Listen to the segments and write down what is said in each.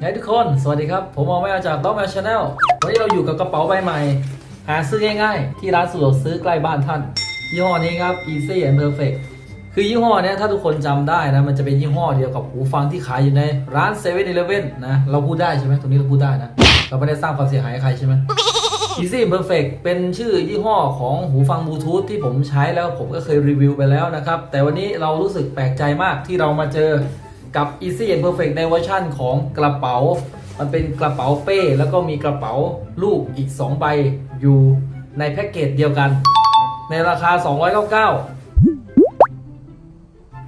ไงทุกคน สวัสดีครับ ผมออมแมวจากด็อกแมวชาแนลวันนี้เราอยู่กับกระเป๋าใบใหม่ หาซื้อง่ายๆ ที่ร้านสะดวกซื้อใกล้บ้านท่าน ยี่ห้อนี้ครับ Easy and Perfect คือยี่ห้อเนี้ยถ้าทุกคนจำได้นะ มันจะเป็นยี่ห้อเดียวกับหูฟังที่ขายอยู่ในร้าน7 e เ e ่ e อนะ เราพูดได้ใช่ไหมตรงนี้เราพูดได้นะ เราไม่ได้สร้างความเสียหายให้ใครใช่ไหม Easy Perfect เป็นชื่อยี่ห้อของหูฟังบลูทูธที่ผมใช้แล้วผมก็เคยรีวิวไปแล้วนะครับแต่วันนี้เรารู้สึกแปลกใจมากที่เรามาเจอ กับ Easy and Perfect ในเวอร์ชั่นของกระเป๋า มันเป็นกระเป๋าเป้ แล้วก็มีกระเป๋าลูกอีก 2 ใบอยู่ในแพ็กเกจเดียวกัน ในราคา 299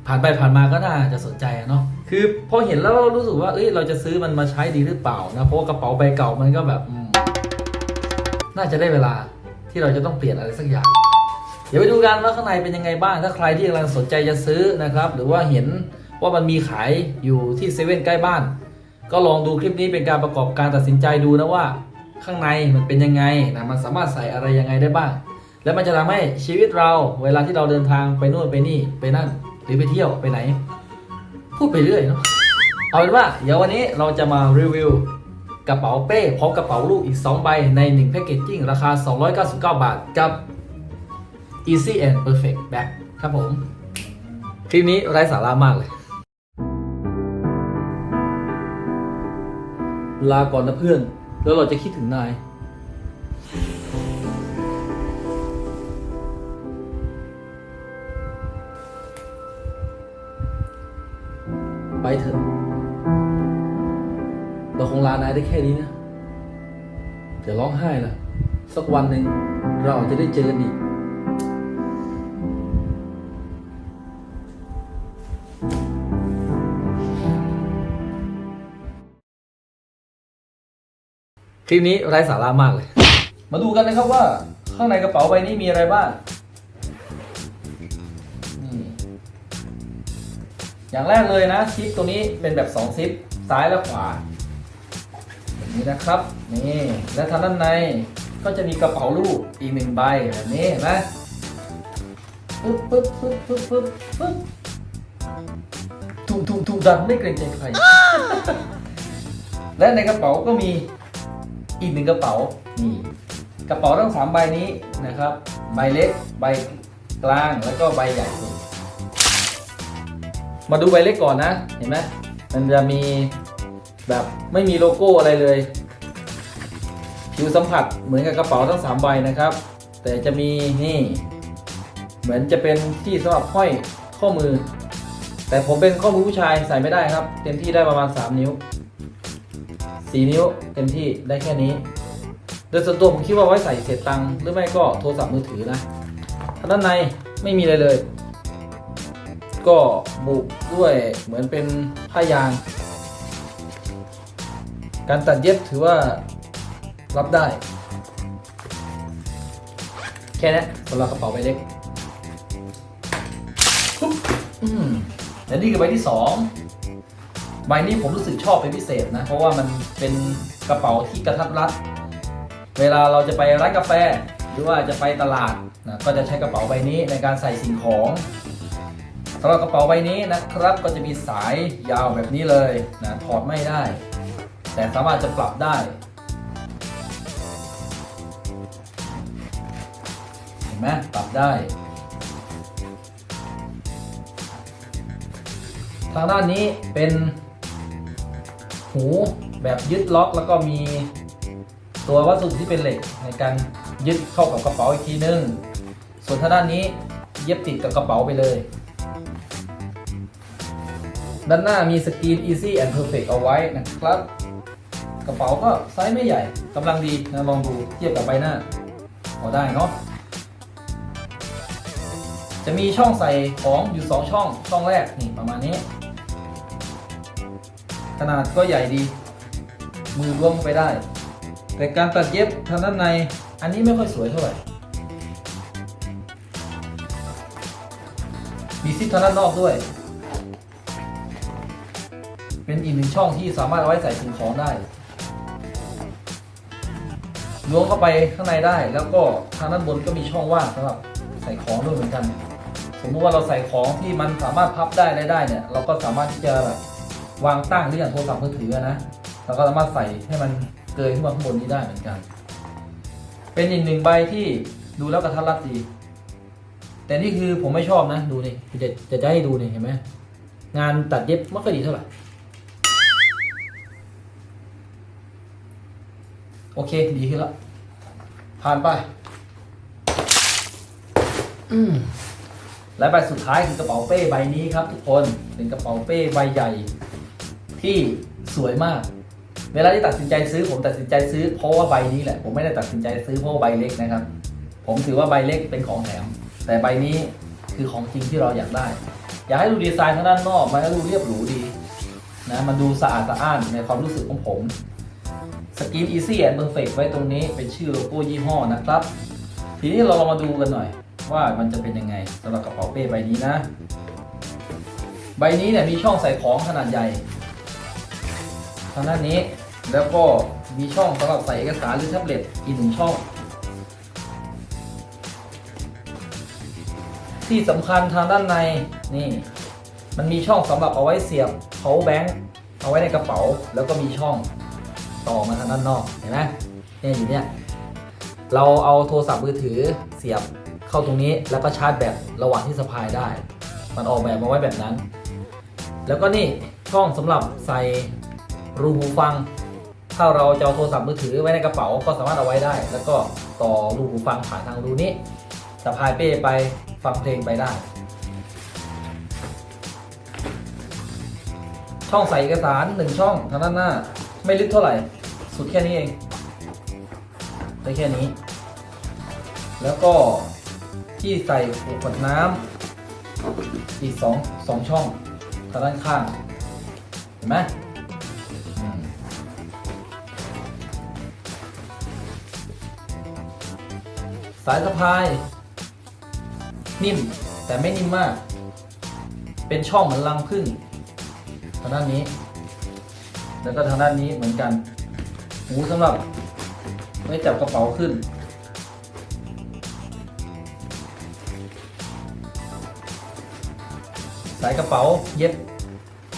ผ่านไปผ่านมาก็น่าจะสนใจอะเนาะคือพอเห็นแล้วรู้สึกว่าเอ้ยเราจะซื้อมันมาใช้ดีหรือเปล่านะ เพราะกระเป๋าใบเก่ามันก็แบบ น่าจะได้เวลาที่เราจะต้องเปลี่ยนอะไรสักอย่าง เดี๋ยวไปดูกันว่าข้างในเป็นยังไงบ้าง ถ้าใครที่กำลังสนใจจะซื้อนะครับ หรือว่าเห็น ว่ามันมีขายอยู่ที่เซเว่นใกล้บ้าน ก็ลองดูคลิปนี้เป็นการประกอบการตัดสินใจดูนะว่า ข้างในมันเป็นยังไงนะมันสามารถใส่อะไรยังไงได้บ้าง แล้วมันจะทำให้ชีวิตเราเวลาที่เราเดินทางไปนู่นไปนี่ไปนั่น หรือไปเที่ยวไปไหน พูดไปเรื่อยเนาะเอาเป็นว่าเดี๋ยววันนี้เราจะมารีวิวกระเป๋าเป้พร้อมกระเป๋าลูกอีก 2 ใบใน1แพ็คเกจจิ้งราคา 299 บาทกับ Easy and Perfect Bag ครับผม คลิปนี้ไร้สาระมากเลย ลาก่อนนะเพื่อน แล้วเราจะคิดถึงนาย ไปเถอะ เราคงลานายได้แค่นี้นะอย่าร้องไห้ล่ะ สักวันหนึ่งเราอาจจะได้เจอกันอีก คลิปนี้ไร้สาระมากเลย มาดูกันนะครับว่าข้างในกระเป๋าใบนี้มีอะไรบ้างอย่างแรกเลยนะซิปตัวนี้เป็นแบบ2ซิปซ้ายและขวาแบบนี้นะครับนี่และทางด้านในก็จะมีกระเป๋าลูกอีกหนึ่งใบแบบนี้เห็นไหมปึ๊บปึ๊บปึ๊บปึ๊บปึ๊บปึ๊บทุ่มทุ่มทุ่มดันไม่เกรงใจใครและในกระเป๋าก็มี อีกหนึ่งกระเป๋านี่กระเป๋าทั้งสามใบนี้นะครับ ใบเล็ก ใบกลางแล้วก็ใบใหญ่สุดมาดูใบเล็กก่อนนะเห็นไหมมันจะมีแบบไม่มีโลโก้อะไรเลย ผิวสัมผัสเหมือนกับกระเป๋าทั้งสามใบนะครับ แต่จะมีนี่ เหมือนจะเป็นที่สำหรับห้อยข้อมือ แต่ผมเป็นข้อมือผู้ชายใส่ไม่ได้ครับ เต็มที่ได้ประมาณ 3 นิ้ว สีนิ้วเต็มที่ได้แค่นี้ โดยส่วนตัวผมคิดว่าไว้ใส่เศษตังค์หรือไม่ก็โทรศัพท์มือถือนะทาด้านในไม่มีอะไรเลย ก็บุด้วยเหมือนเป็นผ้ายาง การตัดเย็บถือว่ารับได้ แค่นี้สำหรับกระเป๋าใบเล็กและนี่คือใบที่สอง ใบนี้ผมรู้สึกชอบเป็นพิเศษนะ เพราะว่ามันเป็นกระเป๋าที่กระทัดรัด เวลาเราจะไปร้านกาแฟ หรือว่าจะไปตลาดนะก็จะใช้กระเป๋าใบนี้ในการใส่สิ่งของสำหรับกระเป๋าใบนี้นะครับ ก็จะมีสายยาวแบบนี้เลยนะถอดไม่ได้ แต่สามารถจะปรับได้เห็นไหมปรับได้ ทางด้านนี้เป็น หูแบบยึดล็อกแล้วก็มีตัววัสดุที่เป็นเหล็กในการยึดเข้ากับกระเป๋าอีกทีนึง ส่วนทางด้านนี้เย็บติดกับกระเป๋าไปเลย ด้านหน้ามีสกรีน Easy and Perfect เอาไว้นะครับ กระเป๋าก็ไซส์ไม่ใหญ่กำลังดีนะลองดูเทียบกับใบหน้าพอได้เนาะจะมีช่องใส่ของอยู่ 2 ช่อง ช่องแรกนี่ประมาณนี้ ขนาดก็ใหญ่ดี มือร่วมไปได้ แต่การตัดเย็บทางด้านในอันนี้ไม่ค่อยสวยเท่าไหร่มีซิปทางด้านนอกด้วย เป็นอีกหนึ่งช่องที่สามารถเอาไว้ใส่สิ่งของได้ล้วงเข้าไปข้างในได้ แล้วก็ทางด้านบนก็มีช่องว่างสำหรับใส่ของด้วยเหมือนกัน สมมติว่าเราใส่ของที่มันสามารถพับได้ได้ได้เนี่ย เราก็สามารถที่จะแบบ วางตั้งหรืออย่างโทรศัพท์มือถือนะเราก็สามารถใส่ให้มันเกยขึ้นมาข้างบนนี้ได้เหมือนกัน เป็นอีกหนึ่งใบที่ดูแล้วกระทัดรัดดี แต่นี่คือผมไม่ชอบนะดูนี่จะจะจะให้ดูนี่เห็นไหมงานตัดเย็บไม่ค่อยดีเท่าไหร่โอเคดีขึ้นแล้วผ่านไปอืมและใบสุดท้ายคือกระเป๋าเป้ใบนี้ครับทุกคนเป็นกระเป๋าเป้ใบใหญ่ ที่สวยมาก เวลาที่ตัดสินใจซื้อผมตัดสินใจซื้อเพราะว่าใบนี้แหละ ผมไม่ได้ตัดสินใจซื้อเพราะว่าใบเล็กนะครับ ผมถือว่าใบเล็กเป็นของแถม แต่ใบนี้คือของจริงที่เราอยากได้ อยากให้ดูดีไซน์ทางด้านนอกมันก็ดูเรียบหรูดีนะมันดูสะอาดสะอ้านในความรู้สึกของผมสกรีน Easy and Perfect ไว้ตรงนี้เป็นชื่อโลโก้ยี่ห้อนะครับ ทีนี้เราลองมาดูกันหน่อย ว่ามันจะเป็นยังไงสำหรับกระเป๋าเป้ใบนี้นะ ใบนี้เนี่ยมีช่องใส่ของขนาดใหญ่ ทางด้านนี้แล้วก็มีช่องสำหรับใส่เอกสารหรือแท็บเล็ตอีกหนึ่งช่อง ที่สำคัญทางด้านในนี่ มันมีช่องสำหรับเอาไว้เสียบ power bank เอาไว้ในกระเป๋า แล้วก็มีช่องต่อมาทางด้านนอกเห็นไหมเนี่ยอยู่เนี่ยเราเอาโทรศัพท์มือถือเสียบเข้าตรงนี้แล้วก็ชาร์จแบตระหว่างที่สะพายได้ มันออกแบบมาไว้แบบนั้น แล้วก็นี่ช่องสำหรับใส่ รูหูฟัง ถ้าเราจะเอาโทรศัพท์มือถือไว้ในกระเป๋าก็สามารถเอาไว้ได้ แล้วก็ต่อรูหูฟังผ่านทางรูนี้สะพายเป้ไปฟังเพลงไปได้ ช่องใส่เอกสารหนึ่งช่องทางด้านหน้า ไม่ลึกเท่าไหร่ สุดแค่นี้เองได้แค่นี้ แล้วก็ที่ใส่ขวดน้ำอีกสองสองช่องทางด้านข้าง เห็นไหม สายสะพาย นิ่มแต่ไม่นิ่มมาก เป็นช่องเหมือนรังผึ้งทางด้านนี้ แล้วก็ทางด้านนี้เหมือนกัน หูสำหรับไว้จับกระเป๋าขึ้น สายกระเป๋าเย็บ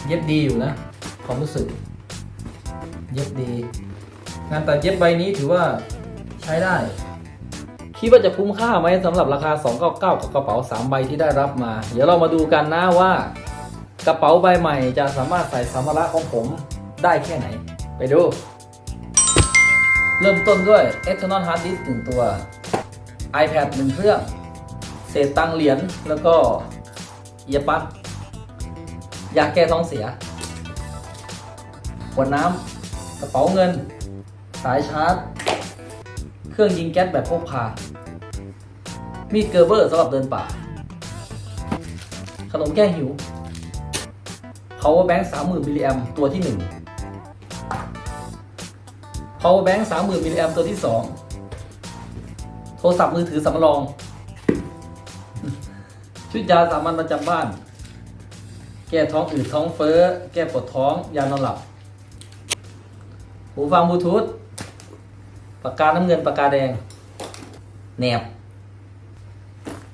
เย็บดีอยู่นะ ความรู้สึก เย็บดี งานตัดเย็บใบนี้ถือว่าใช้ได้ คิดว่าจะคุ้มค่าไหมสำหรับราคา 299 กับกระเป๋า 3 ใบที่ได้รับมา เดี๋ยวเรามาดูกันนะว่ากระเป๋าใบใหม่จะสามารถใส่สัมภาระของผมได้แค่ไหน ไปดู เริ่มต้นด้วย external hard disk 1 ตัว iPad 1 เครื่อง เศษตังเหรียญแล้วก็เอียปั๊กยาแก้ท้องเสียขวดน้ำกระเป๋าเงิน สายชาร์จ เครื่องยิงแก๊สแบบพกพา มีดเกอร์เบอร์สำหรับเดินป่า ขนมแก้หิว power bank 30,000มิลลิแอมตัวที่ 1 power bank 30,000มิลลิแอมตัวที่ 2 โทรศัพท์มือถือสำรอง ชุดยาสามัญประจำบ้าน แก้ท้องอืดท้องเฟ้อ แก้ปวดท้อง ยานอนหลับ หูฟังบลูทูธปากกาน้ำเงินปากกาแดงแหนบ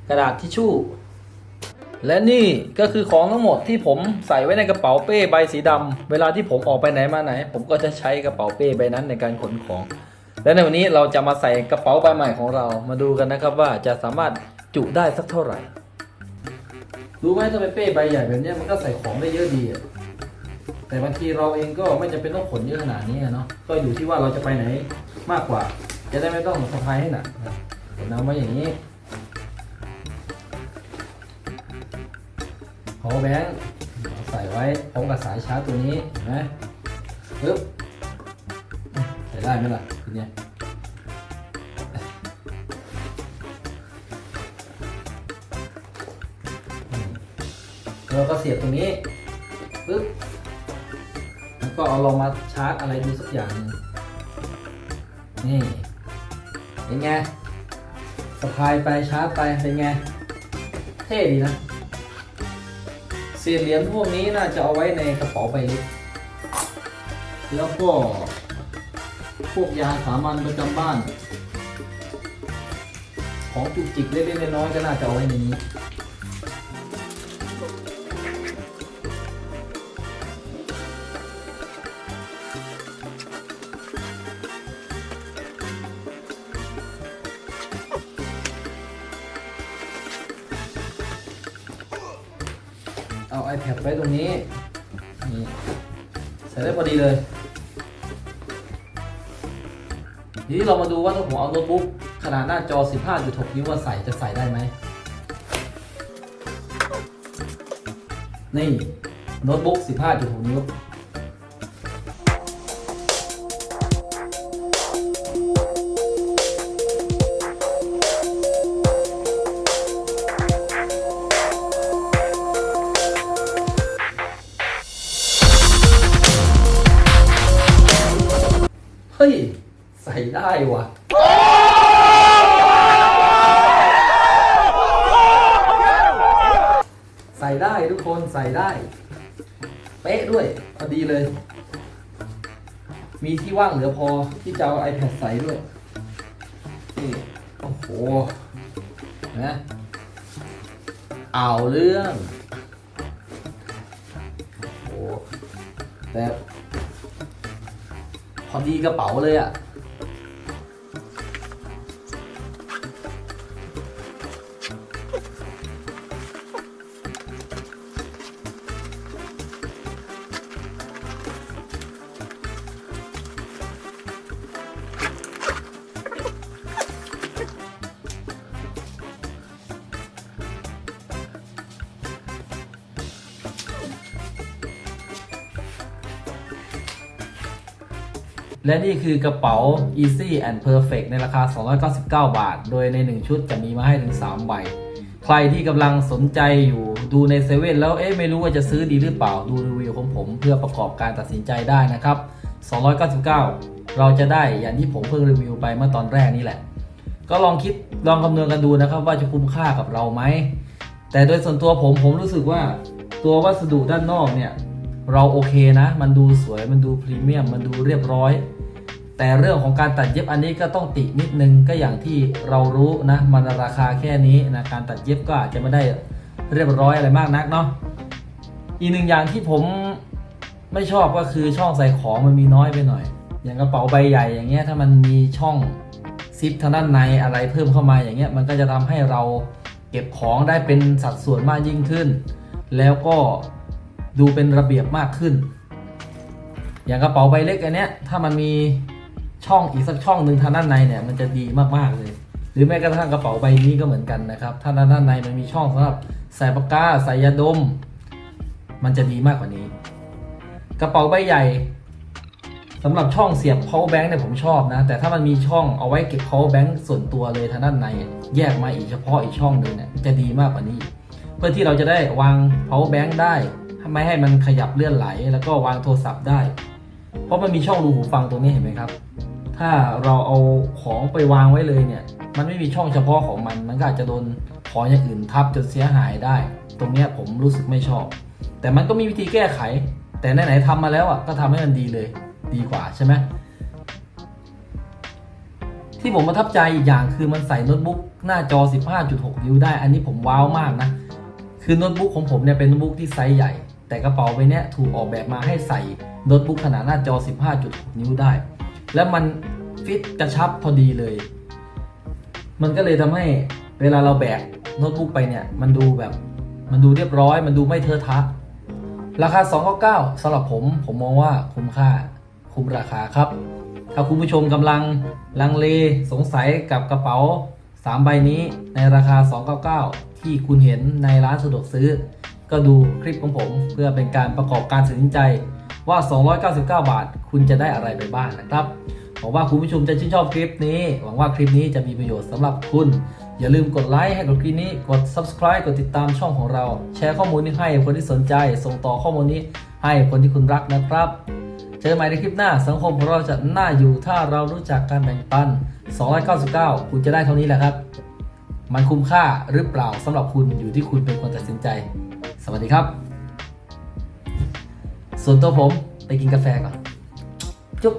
กระดาษทิชชู่ และนี่ก็คือของทั้งหมดที่ผมใส่ไว้ในกระเป๋าเป้ใบสีดำเวลาที่ผมออกไปไหนมาไหน ผมก็จะใช้กระเป๋าเป้ใบนั้นในการขนของ และในวันนี้เราจะมาใส่กระเป๋าใบใหม่ของเรามาดูกันนะครับว่าจะสามารถจุได้สักเท่าไหร่ รู้ไหมทำไมเป้ใบใหญ่แบบนี้มันก็ใส่ของได้เยอะดีแต่บางทีเราเองก็ไม่จำเป็นต้องขนเยอะขนาดนี้เนาะ ก็อยู่ที่ว่าเราจะไปไหนมากกว่า จะได้ไม่ต้องสะพายให้หนักนะขนเอาไว้อย่างนี้ power bank ใส่ไว้พร้อมกับสายชาร์จตัวนี้เห็นไหมปึ๊บใส่ได้ไหมล่ะทีเนี้ยแล้วก็เสียบตรงนี้ปึ๊บแล้วก็เอาลงมาชาร์จอะไรดูสักอย่างนึงนี่เป็นไงสะพายไปชาร์จไปเป็นไง เท่ดีนะ ษเหรียญพวกนี้น่าจะเอาไว้ในกระเป๋าใบเล็ก แล้วก็พวกยาสามัญประจำบ้าน ของจุกจิกเล็กๆน้อยๆก็น่าจะเอาไว้ในนี้ แคปไว้ตรงนี้นี่ใส่ได้พอดีเลย ทีนี้เรามาดูว่าถ้าผมเอาโน้ตบุ๊กขนาดหน้าจอ 15.6 นิ้วมาใส่จะใส่ได้ไหม นี่โน้ตบุ๊ก 15.6 นิ้ว ทุกคนใส่ได้ เป๊ะด้วยพอดีเลย มีที่ว่างเหลือพอที่จะเอา iPad ใส่ด้วยนี่โอ้โหนะเอาเรื่องโอ้แต่พอดีกระเป๋าเลยอะ่ะ และนี่คือกระเป๋า Easy and Perfect ในราคา 299 บาท โดยใน 1 ชุดจะมีมาให้ถึง 3 ใบ ใครที่กำลังสนใจอยู่ดูในเซเว่นแล้วเอ๊ะไม่รู้ว่าจะซื้อดีหรือเปล่าดูรีวิวของผม เพื่อประกอบการตัดสินใจได้นะครับ 299 เราจะได้อย่างที่ผมเพิ่งรีวิวไปเมื่อตอนแรกนี่แหละ ก็ลองคิดลองคำนวณกันดูนะครับ ว่าจะคุ้มค่ากับเราไหมแต่โดยส่วนตัวผมผมรู้สึกว่าตัววัสดุด้านนอกเนี่ยเราโอเคนะ มันดูสวยมันดูพรีเมียมมันดูเรียบร้อย แต่เรื่องของการตัดเย็บอันนี้ก็ต้องตินิดนึงก็อย่างที่เรารู้นะมันราคาแค่นี้นะการตัดเย็บก็อาจจะไม่ได้เรียบร้อยอะไรมากนักเนาะอีกหนึ่งอย่างที่ผมไม่ชอบก็คือช่องใส่ของมันมีน้อยไปหน่อย อย่างกระเป๋าใบใหญ่อย่างเงี้ยถ้ามันมีช่องซิปทางด้านในอะไรเพิ่มเข้ามาอย่างเงี้ยมันก็จะทำให้เราเก็บของได้เป็นสัดส่วนมากยิ่งขึ้น แล้วก็ดูเป็นระเบียบมากขึ้น อย่างกระเป๋าใบเล็กอันเนี้ยถ้ามันมี ช่องอีกสักช่องหนึ่งทางด้านในเนี่ยมันจะดีมากๆเลย หรือแม้กระทั่งกระเป๋าใบนี้ก็เหมือนกันนะครับถ้าด้านในมันมีช่องสำหรับใส่ปากกาใส่ยาดม มันจะดีมากกว่านี้ กระเป๋าใบใหญ่สำหรับช่องเสียบ power bank เนี่ยผมชอบนะ แต่ถ้ามันมีช่องเอาไว้เก็บ power bank ส่วนตัวเลยทางด้านใน แยกมาอีกเฉพาะอีกช่องหนึ่งเนี่ยจะดีมากกว่านี้ เพื่อที่เราจะได้วาง power bank ได้ไม่ให้มันขยับเลื่อนไหล แล้วก็วางโทรศัพท์ได้ เพราะมันมีช่องรูหูฟังตรงนี้เห็นไหมครับ ถ้าเราเอาของไปวางไว้เลยเนี่ย มันไม่มีช่องเฉพาะของมัน มันก็อาจจะโดนของอย่างอื่นทับจนเสียหายได้ ตรงเนี้ยผมรู้สึกไม่ชอบ แต่มันก็มีวิธีแก้ไข แต่ไหนๆทำมาแล้วอะก็ทำให้มันดีเลย ดีกว่าใช่ไหมที่ผมประทับใจอีกอย่างคือมันใส่โน้ตบุ๊กหน้าจอ 15.6 นิ้วได้ อันนี้ผมว้าวมากนะ คือโน้ตบุ๊กของผมเนี่ยเป็นโน้ตบุ๊กที่ไซส์ใหญ่ แต่กระเป๋าใบนี้ถูกออกแบบมาให้ใส่โน้ตบุ๊กขนาดหน้าจอ 15.6 นิ้วได้ แล้วมันฟิตกระชับพอดีเลย มันก็เลยทำให้เวลาเราแบกโน้ตบุ๊กไปเนี่ย มันดูแบบ มันดูเรียบร้อย มันดูไม่เทอะทะ ราคา 299สำหรับผม ผมมองว่าคุ้มค่า คุ้มราคาครับ ถ้าคุณผู้ชมกำลังลังเลสงสัยกับกระเป๋า 3 ใบนี้ในราคา 299 ที่คุณเห็นในร้านสะดวกซื้อ ก็ดูคลิปของผมเพื่อเป็นการประกอบการตัดสินใจว่า 299 บาท คุณจะได้อะไรไปบ้างนะครับหวังว่าคุณผู้ชมจะชื่นชอบคลิปนี้ หวังว่าคลิปนี้จะมีประโยชน์สำหรับคุณ อย่าลืมกดไลค์ให้กับคลิปนี้ กด subscribe กดติดตามช่องของเรา แชร์ข้อมูลนี้ให้คนที่สนใจ ส่งต่อข้อมูลนี้ให้คนที่คุณรักนะครับ เจอกันใหม่ในคลิปหน้า สังคมของเราจะน่าอยู่ถ้าเรารู้จักการแบ่งปัน 299 คุณจะได้เท่านี้แหละครับ มันคุ้มค่าหรือเปล่าสำหรับคุณอยู่ที่คุณเป็นคนตัดสินใจ สวัสดีครับ ส่วนตัวผมไปกินกาแฟก่อน จุ๊บ